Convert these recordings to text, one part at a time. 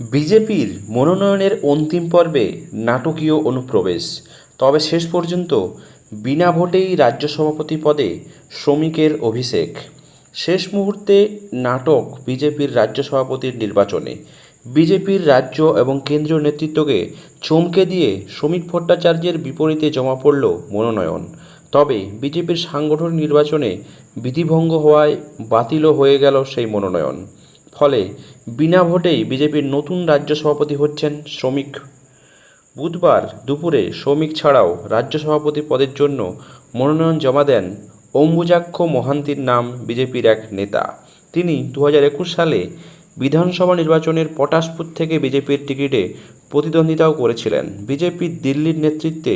বিজেপির মনোনয়নের অন্তিম পর্বে নাটকীয় অনুপ্রবেশ। তবে শেষ পর্যন্ত বিনা ভোটেই রাজ্য সভাপতি পদে শ্রমিকের অভিষেক। শেষ মুহূর্তে নাটক বিজেপির রাজ্য সভাপতির নির্বাচনে। বিজেপির রাজ্য এবং কেন্দ্রীয় নেতৃত্বকে চমকে দিয়ে শ্রমিক ভট্টাচার্যের বিপরীতে জমা পড়ল মনোনয়ন। তবে বিজেপির সাংগঠনিক নির্বাচনে বিধিভঙ্গ হওয়ায় বাতিলও হয়ে গেল সেই মনোনয়ন। ফলে বিনা ভোটেই বিজেপির নতুন রাজ্য সভাপতি হচ্ছেন শ্রমিক। বুধবার দুপুরে শ্রমিক ছাড়াও রাজ্য সভাপতি পদের জন্য মনোনয়ন জমা দেন অম্বুজাক্ষ মহান্তির নাম বিজেপির এক নেতা। তিনি দু হাজার একুশ সালে বিধানসভা নির্বাচনের পটাশপুর থেকে বিজেপির টিকিটে প্রতিদ্বন্দ্বিতাও করেছিলেন। বিজেপির দিল্লির নেতৃত্বে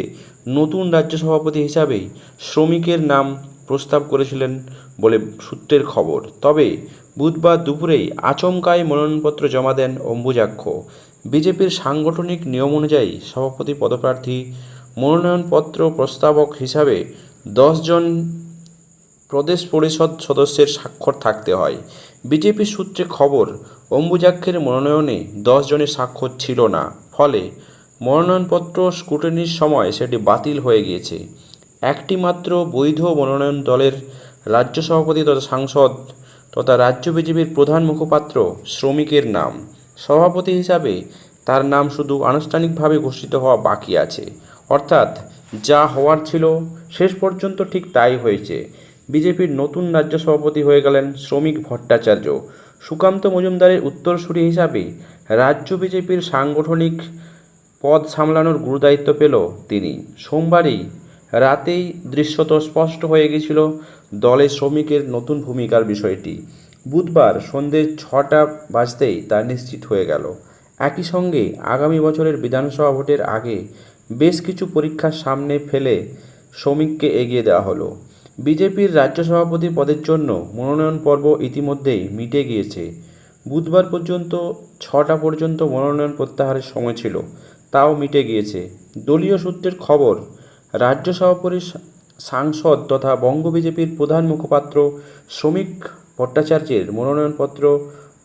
নতুন রাজ্য সভাপতি হিসাবেই শ্রমিকের নাম প্রস্তাব করেছিলেন বলে সূত্রের খবর। তবে বুধবার দুপুরেই আচমকায় মনোনয়নপত্র জমা দেন অম্বুজাক্ষ। বিজেপির সাংগঠনিক নিয়ম অনুযায়ী সভাপতি পদপ্রার্থী, মনোনয়নপত্র প্রস্তাবক হিসাবে দশজন প্রদেশ পরিষদ সদস্যের স্বাক্ষর থাকতে হয়। বিজেপি সূত্রে খবর, অম্বুজাক্ষের মনোনয়নে জনের স্বাক্ষর ছিল না। ফলে মনোনয়নপত্র স্ক্রুটিনির সময় সেটি বাতিল হয়ে গিয়েছে। একটি মাত্র বৈধ মনোনয়ন দলের রাজ্য সভাপতি তথা সাংসদ তথা রাজ্য বিজেপির প্রধান মুখপাত্র শ্রমিকের নাম। সভাপতি হিসাবে তার নাম শুধু আনুষ্ঠানিকভাবে ঘোষিত হওয়া বাকি আছে। অর্থাৎ যা হওয়ার ছিল, শেষ পর্যন্ত ঠিক তাই হয়েছে। বিজেপির নতুন রাজ্য সভাপতি হয়ে গেলেন শ্রমিক ভট্টাচার্য। সুকান্ত মজুমদারের উত্তরসূরি হিসাবে রাজ্য বিজেপির সাংগঠনিক পদ সামলানোর গুরুদায়িত্ব পেল তিনি। সোমবারই রাতেই দৃশ্যত স্পষ্ট হয়ে গিয়েছিল দলে শ্রমিকের নতুন ভূমিকার বিষয়টি। বুধবার সন্ধে ছটা বাজতেই তা নিশ্চিত হয়ে গেল। একই সঙ্গে আগামী বছরের বিধানসভা ভোটের আগে বেশ কিছু পরীক্ষার সামনে ফেলে শ্রমিককে এগিয়ে দেওয়া হলো। বিজেপির রাজ্য সভাপতি পদের জন্য মনোনয়ন পর্ব ইতিমধ্যেই মিটে গিয়েছে। বুধবার পর্যন্ত ছটা পর্যন্ত মনোনয়ন প্রত্যাহারের সময় ছিল, তাও মিটে গিয়েছে। দলীয় সূত্রের খবর, রাজ্য সভাপতি সাংসদ তথা বঙ্গ বিজেপির প্রধান মুখপাত্র শ্রমিক ভট্টাচার্যের মনোনয়নপত্র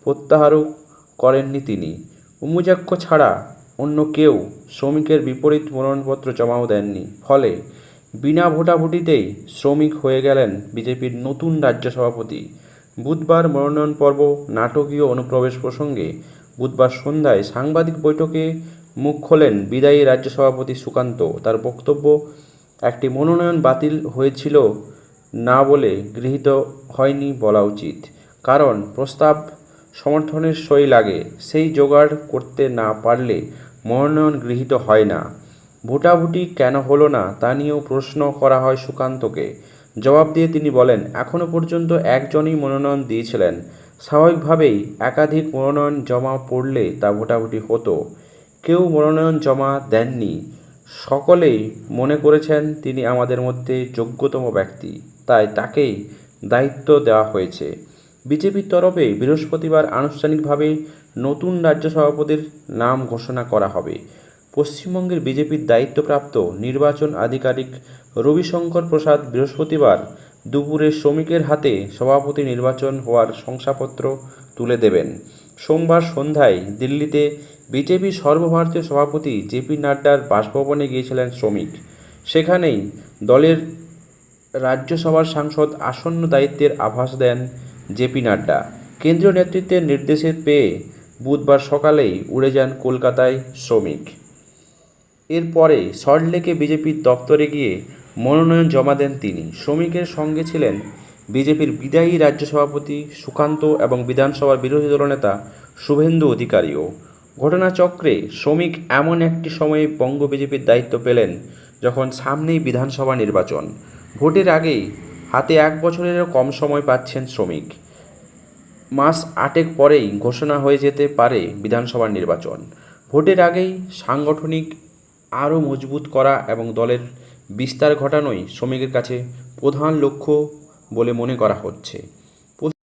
প্রত্যাহারও করেননি তিনি। উমুজাক্ষ ছাড়া অন্য কেউ শ্রমিকের বিপরীত মনোনয়নপত্র জমাও দেননি। ফলে বিনা ভোটাভুটিতেই শ্রমিক হয়ে গেলেন বিজেপির নতুন রাজ্য সভাপতি। বুধবার মনোনয়ন পর্ব নাটকীয় অনুপ্রবেশ প্রসঙ্গে বুধবার সন্ধ্যায় সাংবাদিক বৈঠকে মুখ খোলেন বিদায়ী রাজ্য সভাপতি সুকান্ত। তার বক্তব্য একটি মনোনয়ন বাতিল হয়েছিল না বলে গৃহীত হয়নি বলা উচিত। কারণ প্রস্তাব সমর্থনের সই লাগে, সেই জোগাড় করতে না পারলে মনোনয়ন গৃহীত হয় না। ভোটাভুটি কেন হলো না তা নিয়েও প্রশ্ন করা হয় সুকান্তকে। জবাব দিয়ে তিনি বলেন এখনও পর্যন্ত একজনই মনোনয়ন দিয়েছিলেন। স্বাভাবিকভাবেই একাধিক মনোনয়ন জমা পড়লে তা ভোটাভুটি হতো। কেউ মনোনয়ন জমা দেননি। সকলেই মনে করেছেন তিনি আমাদের মধ্যে যোগ্যতম ব্যক্তি, তাই তাকেই দায়িত্ব দেওয়া হয়েছে। বিজেপির তরফে বৃহস্পতিবার আনুষ্ঠানিকভাবে নতুন রাজ্য সভাপতির নাম ঘোষণা করা হবে। পশ্চিমবঙ্গের বিজেপির দায়িত্বপ্রাপ্ত নির্বাচন আধিকারিক রবিশঙ্কর প্রসাদ বৃহস্পতিবার দুপুরে শ্রমিকের হাতে সভাপতি নির্বাচন হওয়ার শংসাপত্র তুলে দেবেন। সোমবার সন্ধ্যায় দিল্লিতে বিজেপি সর্বভারতীয় সভাপতি জেপি নাড্ডার বাসভবনে গিয়েছিলেন শ্রমিক। সেখানেই দলের রাজ্যসভার সাংসদ আসন্ন দায়িত্বের আভাস দেন জেপি নাড্ডা। কেন্দ্রীয় নেতৃত্বের নির্দেশে পেয়ে বুধবার সকালেই উড়ে যান কলকাতায় শ্রমিক। এরপরে সল্টলেকে বিজেপির দপ্তরে গিয়ে মনোনয়ন জমা দেন তিনি। শ্রমিকের সঙ্গে ছিলেন বিজেপির বিদায়ী রাজ্য সভাপতি, সুকান্ত এবং বিধানসভার বিরোধী দলনেতা শুভেন্দু অধিকারীও। ঘটনাচক্রে শ্রমিক এমন একটি সময়ে বঙ্গ বিজেপির দায়িত্ব পেলেন যখন সামনেই বিধানসভা নির্বাচন। ভোটের আগেই হাতে এক বছরেরও কম সময় পাচ্ছেন শ্রমিক। মাস আটেক পরেই ঘোষণা হয়ে যেতে পারে বিধানসভা নির্বাচন। ভোটের আগেই সাংগঠনিক আরও মজবুত করা এবং দলের বিস্তার ঘটানোই শ্রমিকের কাছে প্রধান লক্ষ্য বলে মনে করা হচ্ছে।